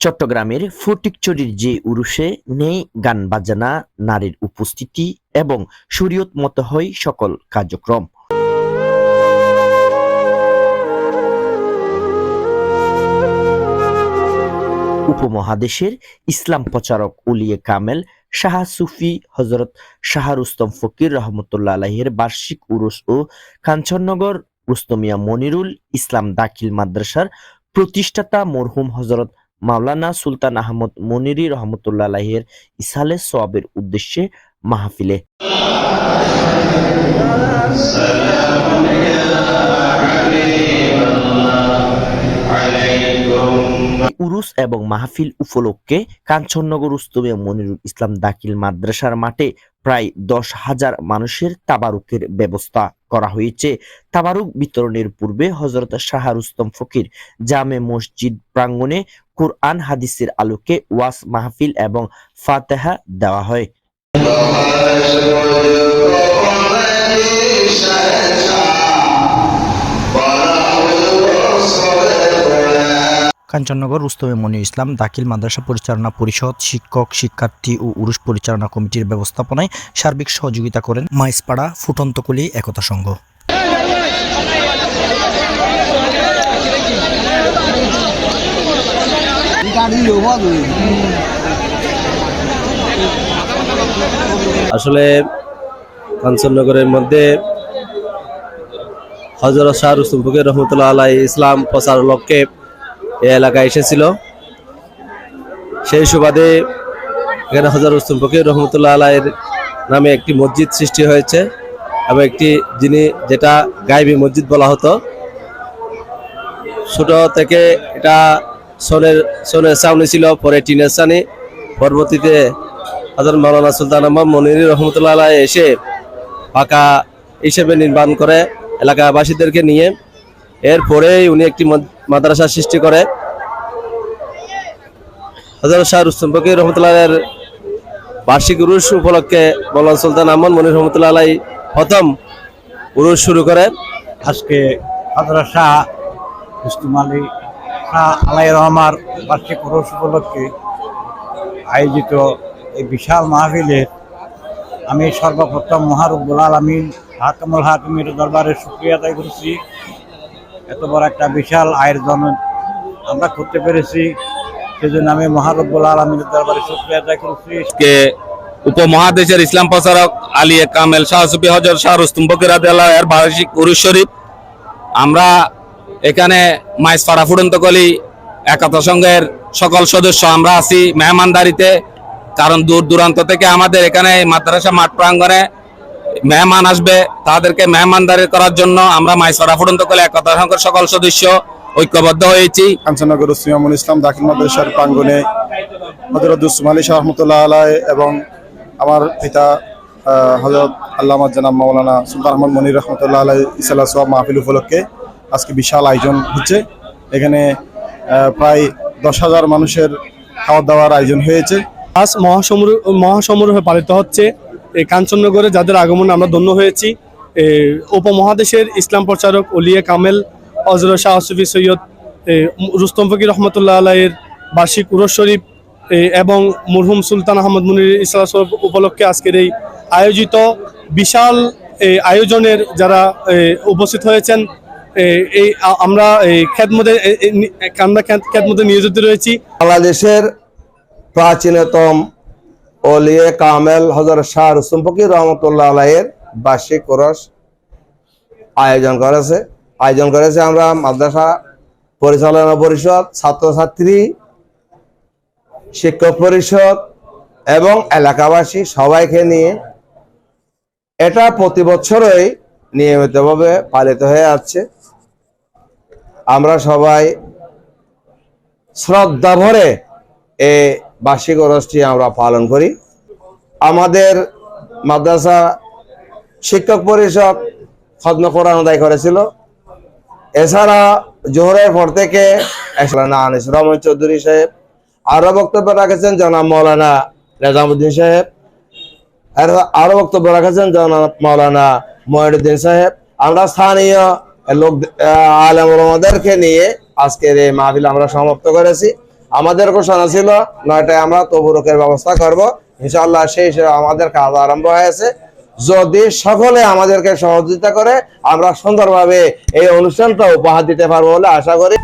চট্টগ্রামের ফটিকচুরির যে উরুষে নেই গান বাজানা, নারীর উপস্থিতি এবং শরীয়ত মতো হয় সকল কার্যক্রম। উপমহাদেশের ইসলাম প্রচারক উলিয়ে কামেল শাহ সুফি হজরত শাহ রুস্তম ফকির রহমতুল্লাহ আলাহের বার্ষিক উরুস ও কাঞ্চননগর রুস্তমিয়া মনিরুল ইসলাম দাখিল মাদ্রাসার প্রতিষ্ঠাতা মরহুম হজরত মাওলানা সুলতান আহমদ মনিরি রহমতুল্লাহ আলাহের ইসালে সোয়াবের উদ্দেশ্যে মাহফিলে। উরুস এবং মাহফিল উপলক্ষে কাঞ্চননগর উস্তমে মনিরুল ইসলাম দাখিল মাদ্রাসার মাঠে প্রায় দশ হাজার মানুষের তাবারুকের ব্যবস্থা করা হয়েছে তাবারুক বিতরণের পূর্বে হজরত শাহ রুস্তম ফকির জামে মসজিদ প্রাঙ্গণে কোরআন হাদিসের আলোকে ওয়াস মাহফিল এবং ফাতেহা দেওয়া হয় কাঞ্চননগর রুস্তমে মনি ইসলাম, দাখিল মাদ্রাসা পরিচালনা পরিষদ, শিক্ষক, শিক্ষার্থী ও উরুষ পরিচালনা কমিটির ব্যবস্থাপনায় সার্বিক সহযোগিতা করেন মাইসপাড়া ফুটন্তকলি একতা সংঘ। আসলে কাঞ্চননগরের মধ্যে হজরত শাহ রুস্তুম ফকির রহমতুল্লাহ আলাই ইসলাম প্রচার লক্ষ্যে এই এলাকায় এসেছিল। সেই সুবাদে এখানে হজরত রুস্তুম ফকির রহমতুল্লাহ আলাইয়ের নামে একটি মসজিদ সৃষ্টি হয়েছে এবং একটি যিনি যেটা গাইবী মসজিদ বলা হতো। ছোট থেকে এটা সোনের সোনের ছাউনি ছিল, পরে টিনের ছানি পরবর্তীতে হজরত মাওলানা সুলতান আহমদ মনির রহমতুল্লাহ আলাই এসে পাকা হিসেবে নির্মাণ করে এলাকাবাসীদেরকে নিয়ে। এরপরেই উনি একটি মাদ্রাসা সৃষ্টি করে। হজরত শাহ রুস্তম ফকির রহমতুল্লাহের বার্ষিক উরুস উপলক্ষে মৌলানা সুলতান আহমদ মনির রহমতুল্লাহ আলাই প্রথম উরুস শুরু করে। আজকে হাজরা শাহ মুসলিম আলী শাহ আলাই রহমার বার্ষিক উরস উপলক্ষে আয়োজিত এই বিশাল মাহফিলের আমি সর্বপ্রথম মহারুবুল আলমিন হাকামুল হাকিমের দরবারে শুক্রিয়া আদায় করেছি। এত বড় একটা বিশাল আয়োজন আমরা করতে পেরেছি। সেজন্য আমি মহারুবুল আলমিনের দরবারে শুক্রিয়া আদায় করেছি। উপমহাদেশের ইসলাম প্রচারক আলী কামেল শাহ সুফি হজর শাহ রুস্তুম রাদিয়াল্লাহু এর বার্ষিক উরুস শরীফ। আমরা এখানে মাইস ফাড়া ফুটন্ত কলি একাত্তর সংঘের সকল সদস্য আমরা আছি মেহমানদারিতে, কারণ দূর দূরান্ত থেকে আমাদের এখানে মাদ্রাসা মাঠ প্রাঙ্গণে মেহমান আসবে তাদেরকে মেহমানদারি করার জন্য আমরা মাইসরা ফুটন্ত কলি একাত্তর সংঘের সকল সদস্য ঐক্যবদ্ধ হয়েছি। কাঞ্চননগর সিয়ামুল ইসলাম দাখিল মাদ্রাসার প্রাঙ্গনে হজরত উসমান আলী শাহ রহমতুল্লাহ আলাই এবং আমার পিতা হজরত আল্লামা জানাব মাওলানা সুলতান আহমদ মনির রহমতুল্লাহ আলাই ইসাল্লাহ সোয়াব মাহফিল উপলক্ষে আজকে বিশাল আয়োজন হচ্ছে। এখানে প্রায় দশ হাজার মানুষের খাওয়া দাওয়ার আয়োজন হয়েছে। আজ মহাসমুদ্র মহাসমারোহে পালিত হচ্ছে এই কাঞ্চননগরে যাদের আগমনে আমরা ধন্য হয়েছি উপমহাদেশের ইসলাম প্রচারক ওলিয়া কামেল হজরত শাহ সুফি সৈয়দ রুস্তম ফকির রহমতুল্লাহ আলাইয়ের বার্ষিক উরস শরীফ এবং মরহুম সুলতান আহমদ মুনির ইসলাম উপলক্ষে আজকের এই আয়োজিত বিশাল আয়োজনের যারা উপস্থিত হয়েছেন এই আমরা এই খেদমতে আমরা খেদমতে নিয়োজিত রয়েছি। বাংলাদেশের প্রাচীনতম অলিয়ে কামেল হজরত শাহ রুসুম ফকির রহমতুল্লাহ আলাইয়ের বার্ষিক কোরস আয়োজন করেছে। আয়োজন করেছে আমরা মাদ্রাসা পরিচালনা পরিষদ, ছাত্রছাত্রী, শিক্ষক পরিষদ এবং এলাকাবাসী সবাইকে নিয়ে এটা প্রতি বছরই নিয়মিতভাবে পালিত হয়ে আসছে। আমরা সবাই শ্রদ্ধা ভরে এই বার্ষিক ওরসটি আমরা পালন করি। আমাদের মাদ্রাসা শিক্ষক পরিষদ খদ্ম কোরআন আদায় করেছিল। এছাড়া জোহরের পর থেকে আনিস রহমান চৌধুরী সাহেব। আরও বক্তব্য রাখেছেন জনাব মৌলানা নিজামুদ্দিন সাহেব। আর আরও বক্তব্য রাখেছেন জনাব মৌলানা মহিউদ্দিন সাহেব। আমরা স্থানীয় লোক আলম ওলামাদেরকে নিয়ে আজকের এই মাহফিল আমরা সমাপ্ত করেছি। আমাদের ঘোষণা ছিল নয়টায় আমরা তবুরকের ব্যবস্থা করব। ইনশাল্লাহ সেই হিসেবে আমাদের কাজ আরম্ভ হয়েছে। যদি সকলে আমাদেরকে সহযোগিতা করে, আমরা সুন্দরভাবে এই অনুষ্ঠানটা উপহার দিতে পারব বলে আশা করি।